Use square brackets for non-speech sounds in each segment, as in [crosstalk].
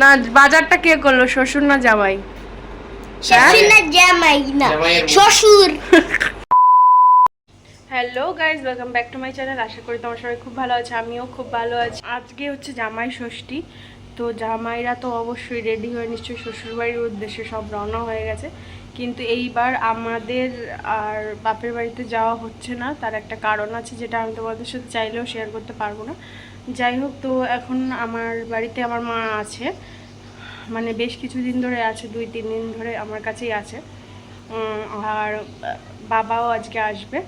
না বাজারটা কে করল? শ্বশুর না জামাই? শ্বশুর না জামাই না। শ্বশুর। Hello guys welcome back to my channel. আশা করি তোমার সবাই খুব ভালো আছে আমিও খুব ভালো আছি। আজকে হচ্ছে জামাই ষষ্ঠী তো জামাইরা তো অবশ্যই রেডি হয়ে নিশ্চয়ই শ্বশুরবাড়ির উদ্দেশ্যে সব রওনা হয়ে গেছে। কিন্তু এইবার আমাদের আর বাপের বাড়িতে যাওয়া হচ্ছে না তার একটা কারণ আছে যেটা আমি তোমাদের সাথে চাইলেও শেয়ার করতে পারব না। যাই হোক তো এখন আমার বাড়িতে আমার মা আছে। মানে বেশ কিছুদিন ধরে আছে দুই তিন দিন ধরে আমার কাছেই আছে। আর বাবাও আজকে আসবে।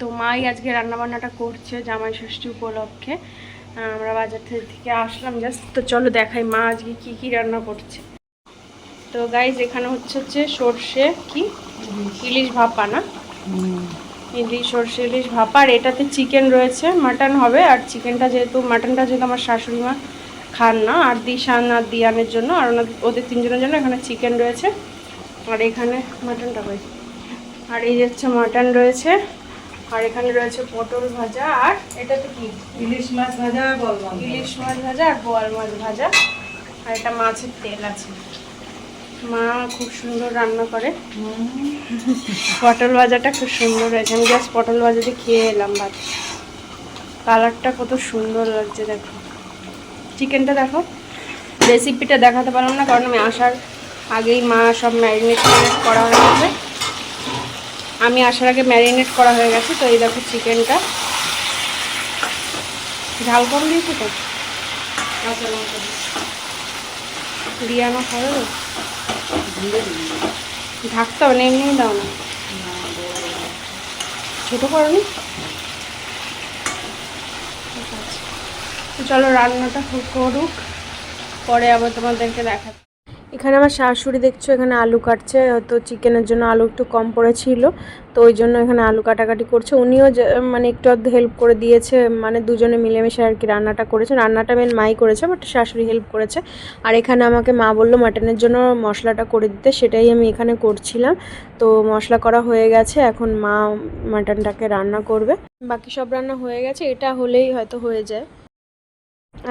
তো মাই আজকে রান্নাবান্নাটা করছে জামাই ষষ্ঠী উপলক্ষে। আমরা বাজার থেকে আসলাম জাস্ট তো চলো দেখাই মা আজকে কি কি রান্না করছে। তো গাইজ এখানে হচ্ছে হচ্ছে সর্ষে কি? ইলিশ। ভাপা না? ইলিশ সর্ষে ইলিশ ভাপা। আর এটাতে চিকেন রয়েছে মাটন হবে। আর চিকেনটা যেহেতু মাটনটা যেহেতু আমার শাশুড়ি মা খান না আর দিশান আর দিয়ানের জন্য আর ওদের তিনজনের জন্য এখানে চিকেন রয়েছে। আর এখানে মাটনটা রয়েছে আর এই যে হচ্ছে মাটন রয়েছে। আর এখানে রয়েছে পটল ভাজা। আর এটা তো কি? ইলিশ মাছ ভাজা মাছ ইলিশ মাছ ভাজা আর বোয়াল মাছ ভাজা। আর এটা মাছের তেল আছে। মা খুব সুন্দর রান্না করে। পটল ভাজাটা খুব সুন্দর হয়েছে। আমি জাস্ট পটল ভাজাতে খেয়ে এলাম ভাত। কালারটা কত সুন্দর লাগছে, দেখো। চিকেনটা দেখো। রেসিপিটা দেখাতে পারলাম না, কারণ আমি আসার আগেই মা সব ম্যারিনেট করা হয়ে গেছে। আমি আসার আগে ম্যারিনেট করা হয়ে গেছে, তো এই দেখো চিকেনটা ঝাল কম দিয়েছি তো? কাঁচা লঙ্কা রিয়ানো খাবে ঢাকতে হবে না এমনিই দাও না। ছোটো করনি চলো রান্নাটা করুক। পরে আবার তোমাদেরকে দেখা এখানে আমার শাশুড়ি দেখছ, এখানে আলু কাটছে, তো চিকেনের জন্য আলু একটু কম পড়েছিল, তো ওই জন্য এখানে আলু কাটাকাটি করছে। উনিও মানে একটু হেল্প করে দিয়েছে মানে দুজনে মিলেমিশে আর কি রান্নাটা করেছে। রান্নাটা মেন মাই করেছে বাট শাশুড়ি হেল্প করেছে। আর এখানে আমাকে মা বলল মাটনের জন্য মশলাটা করে দিতে। সেটাই আমি এখানে করছিলাম। তো মশলা করা হয়ে গেছে, এখন মা মাটনটাকে রান্না করবে। বাকি সব রান্না হয়ে গেছে, এটা হলেই হয়তো হয়ে যায়।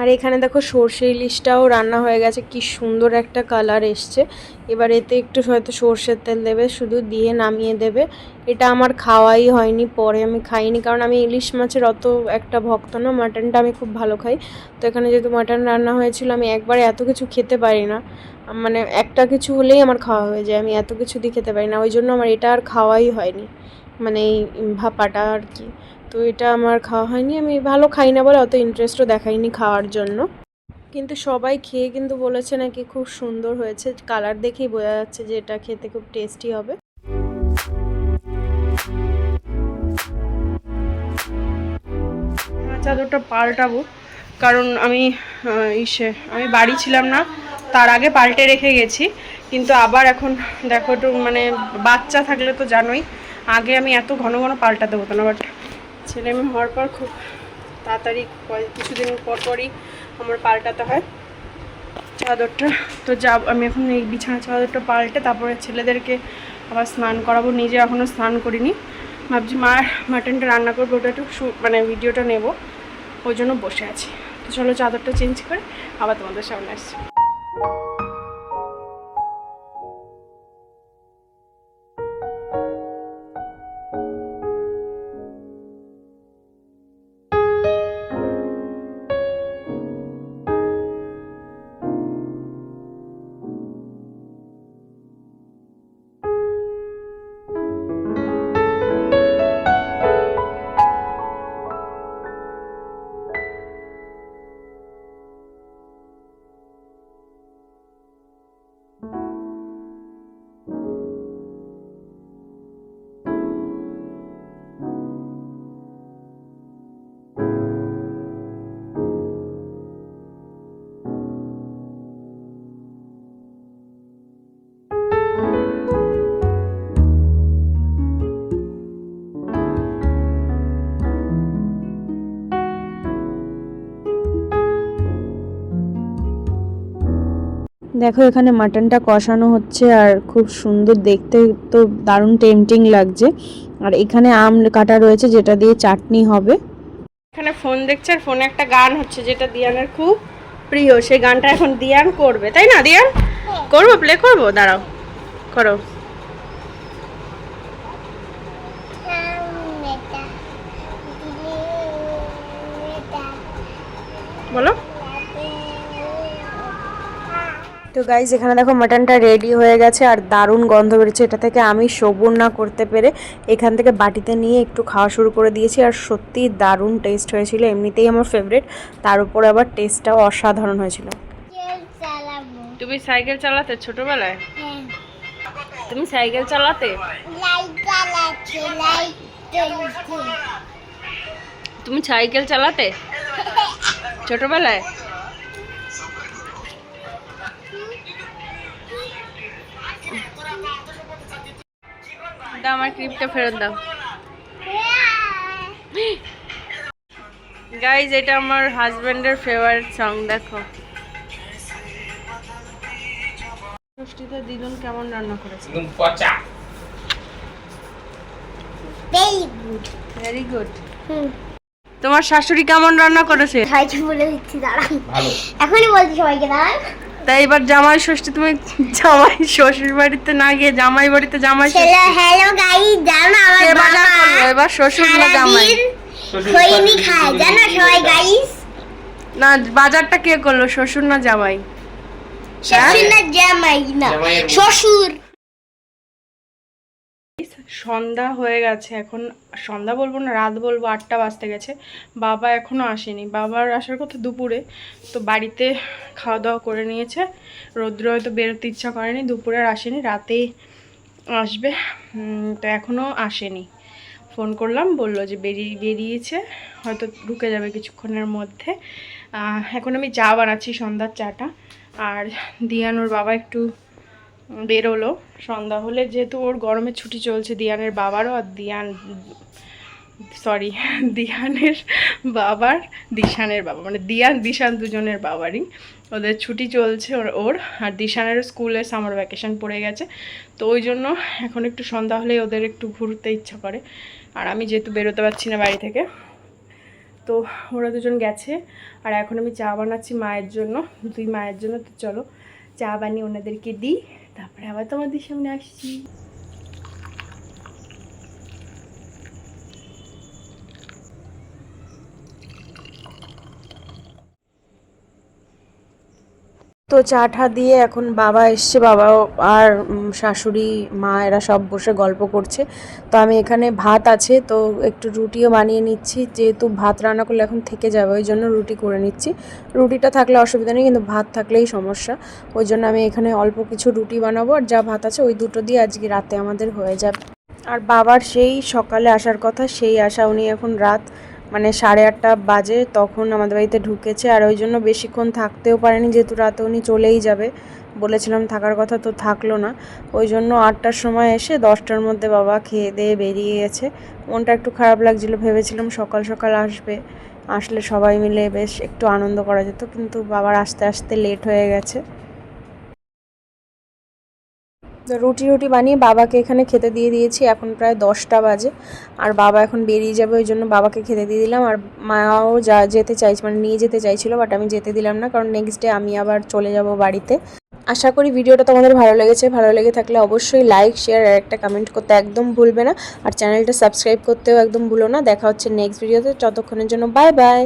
আর এখানে দেখো সর্ষে ইলিশটাও রান্না হয়ে গেছে, কি সুন্দর একটা কালার এসছে। এবার এতে একটু হয়তো সর্ষের তেল দেবে, শুধু দিয়ে নামিয়ে দেবে। এটা আমার খাওয়াই হয়নি, পরে আমি খাইনি, কারণ আমি ইলিশ মাছের অত একটা ভক্ত না, মাটনটা আমি খুব ভালো খাই। তো এখানে যেহেতু মাটন রান্না হয়েছিল, আমি একবারে এত কিছু খেতে পারি না। মানে একটা কিছু হলেই আমার খাওয়া হয়ে যায়, আমি এত কিছু দিয়ে খেতে পারি না, ওই জন্য আমার এটা আর খাওয়াই হয়নি। মানে এই ভাপাটা আর কি। তো এটা আমার খাওয়া হয়নি। আমি ভালো খাই না বলে অত ইন্টারেস্টও দেখাইনি খাওয়ার জন্য। কিন্তু সবাই খেয়ে কিন্তু বলেছে নাকি খুব সুন্দর হয়েছে। কালার দেখেই বোঝা যাচ্ছে যে এটা খেতে খুব টেস্টি হবে। চাদরটা পাল্টাবো। কারণ আমি ইসে, আমি বাড়ি ছিলাম না, তার আগে পাল্টে রেখে গেছি। কিন্তু আবার এখন দেখো একটু মানে বাচ্চা থাকলে তো জানোই, আগে আমি এত ঘন ঘন পাল্টাতে হতো না বাট ছেলে মেয়ে হওয়ার পর খুব তাড়াতাড়ি কিছুদিন পর পরই আমার পাল্টাতে হয় চাদরটা। তো যা আমি এখন এই বিছানা চাদরটা পাল্টে তারপরে ছেলেদেরকে আবার স্নান করাবো। নিজে এখনও স্নান করিনি। ভাবছি, মা, মাটনটা রান্না করব, ওটা একটু মানে ভিডিওটা নেব। ওই জন্য বসে আছি। তো চলো চাদরটা চেঞ্জ করে আবার তোমাদের সামনে আসছি। দেখো এখানে মাটনটা কষানো হচ্ছে আর খুব সুন্দর দেখতে তো দারুণ টেম্পটিং লাগছে। আর এখানে আম কাটা রয়েছে যেটা দিয়ে চাটনি হবে। এখানে ফোন দেখছে আর ফোনে একটা গান হচ্ছে যেটা দিয়ানের খুব প্রিয়। সেই গানটা এখন দিয়ান করবে তাই না দিয়ান? করব প্লে করব? দাঁড়াও করো। বলো। তো গাইজ এখানে দেখো মাটনটা রেডি হয়ে গেছে আর দারুণ গন্ধ বেরোচ্ছে। এটা থেকে আমি সবুর না করতে পেরে এখান থেকে বাটিতে নিয়ে একটু খাওয়া শুরু করে দিয়েছি আর সত্যি দারুণ টেস্ট হয়েছিল, এমনিতেই আমার ফেভারিট তার উপর আবার টেস্টটাও অসাধারণ হয়েছিল। তুমি সাইকেল চালাতে ছোটবেলায়? তুমি সাইকেল চালাতে? তুমি সাইকেল চালাতে? ছোটবেলায়? দাও আমার ক্লিপটা ফেরত দাও। গাইজ এটা আমার হাজবেন্ডের ফেভারিট সং দেখো। ষষ্ঠীতে দিদুন কেমন রান্না করেছে? একদম পচা। ভেরি গুড ভেরি গুড তোমার শাশুড়ি কেমন রান্না করেছে? বলে দিচ্ছি দাঁড়ান। ভালো। এখনই বলছি সবাইকে দাঁড়ান। তাই এবার জামাই ষষ্ঠী তুমি জামাই শ্বশুর বাড়িতে না গিয়ে জামাই বাড়িতে জামাই ষষ্ঠী? হ্যালো হ্যালো গাইস জানো আমার বাবা করল এবার শ্বশুর না জামাই? খৈনি খায় জানো সবাই গাইস না বাজারটা কে করল শ্বশুর না জামাই? শ্বশুর না জামাই না। শ্বশুর। সন্ধ্যা হয়ে গেছে, এখন সন্ধ্যা বলব না, রাত বলব, আটটা বাজতে গেছে। বাবা এখনও আসেনি, বাবার আসার কথা দুপুরে, তো বাড়িতে খাওয়া দাওয়া করে নিয়েছে। রৌদ্র হয়তো বেরোতে ইচ্ছা করেনি, দুপুরে আর আসেনি রাতেই আসবে তো এখনও আসেনি। ফোন করলাম, বলল যে বেরিয়ে বেরিয়েছে, হয়তো ঢুকে যাবে কিছুক্ষণের মধ্যে। এখন আমি চা বানাচ্ছি সন্ধ্যার চাটা, আর দিয়ানোর বাবা একটু বেরোলো। সন্ধ্যা হলে যেহেতু ওর গরমের ছুটি চলছে, দিয়ানের বাবারও আর দিয়ান সরি [laughs] দিয়ানের বাবার, দিশানের বাবা মানে দিয়ান, দিশান দুজনের বাবারই ওদের ছুটি চলছে ওর ওর। আর দিশানেরও স্কুলে সামার ভ্যাকেশন পড়ে গেছে। তো ওই জন্য এখন একটু সন্ধ্যা হলেই ওদের একটু ঘুরতে ইচ্ছা করে। আর আমি যেহেতু বেরোতে পারছি না বাড়ি থেকে, তো ওরা দুজন গেছে। আর এখন আমি চা বানাচ্ছি মায়ের জন্য, দুই মায়ের জন্য, তো চলো চা বানিয়ে ওনাদেরকে দিই। তারপরে আবার তোমাদের সামনে আসছি। তো চা ঠা দিয়ে এখন বাবা এসছে বাবা আর শাশুড়ি, মা এরা সব বসে গল্প করছে। তো আমি এখানে ভাত আছে, তো একটু রুটিও বানিয়ে নিচ্ছি। যেহেতু ভাত রান্না করলে এখন থেকে যাবে, ওই জন্য রুটি করে নিচ্ছি। রুটিটা থাকলে অসুবিধা নেই, কিন্তু ভাত থাকলেই সমস্যা। ওই জন্য আমি এখানে অল্প কিছু রুটি বানাবো, আর যা ভাত আছে ওই দুটো দিয়ে আজকে রাতে আমাদের হয়ে যাবে। আর বাবার সেই সকালে আসার কথা, সেই আসা উনি এখন রাত মানে সাড়ে আটটা বাজে তখন আমাদের বাড়িতে ঢুকেছে আর ওই জন্য বেশিক্ষণ থাকতেও পারেনি, যেহেতু রাতে উনি চলেই যাবে। বলেছিলাম থাকার কথা তো থাকল না। ওই জন্য আটটার সময় এসে দশটার মধ্যে বাবা খেয়ে দিয়ে বেরিয়ে গেছে। মনটা একটু খারাপ লাগছিল, ভেবেছিলাম সকাল সকাল আসবে। আসলে সবাই মিলে বেশ একটু আনন্দ করা যেত, কিন্তু বাবার আস্তে আস্তে লেট হয়ে গেছে। রুটি রুটি বানিয়ে বাবাকে এখানে খেতে দিয়ে দিয়েছি। এখন প্রায় দশটা বাজে। আর বাবা এখন বেরিয়ে যাবে, ওই জন্য বাবাকে খেতে দিয়ে দিলাম। আর মাও যা যেতে চাইছে মানে নিয়ে যেতে চাইছিল বাট আমি যেতে দিলাম না। কারণ নেক্সট ডে আমি আবার চলে যাব বাড়িতে। আশা করি ভিডিওটা তোমাদের ভালো লেগেছে। ভালো লেগে থাকলে অবশ্যই লাইক শেয়ার আর একটা কমেন্ট করতে একদম ভুলবে না। আর চ্যানেলটা সাবস্ক্রাইব করতেও একদম ভুলো না। দেখা হচ্ছে নেক্সট ভিডিওতে ততক্ষণের জন্য বাই বাই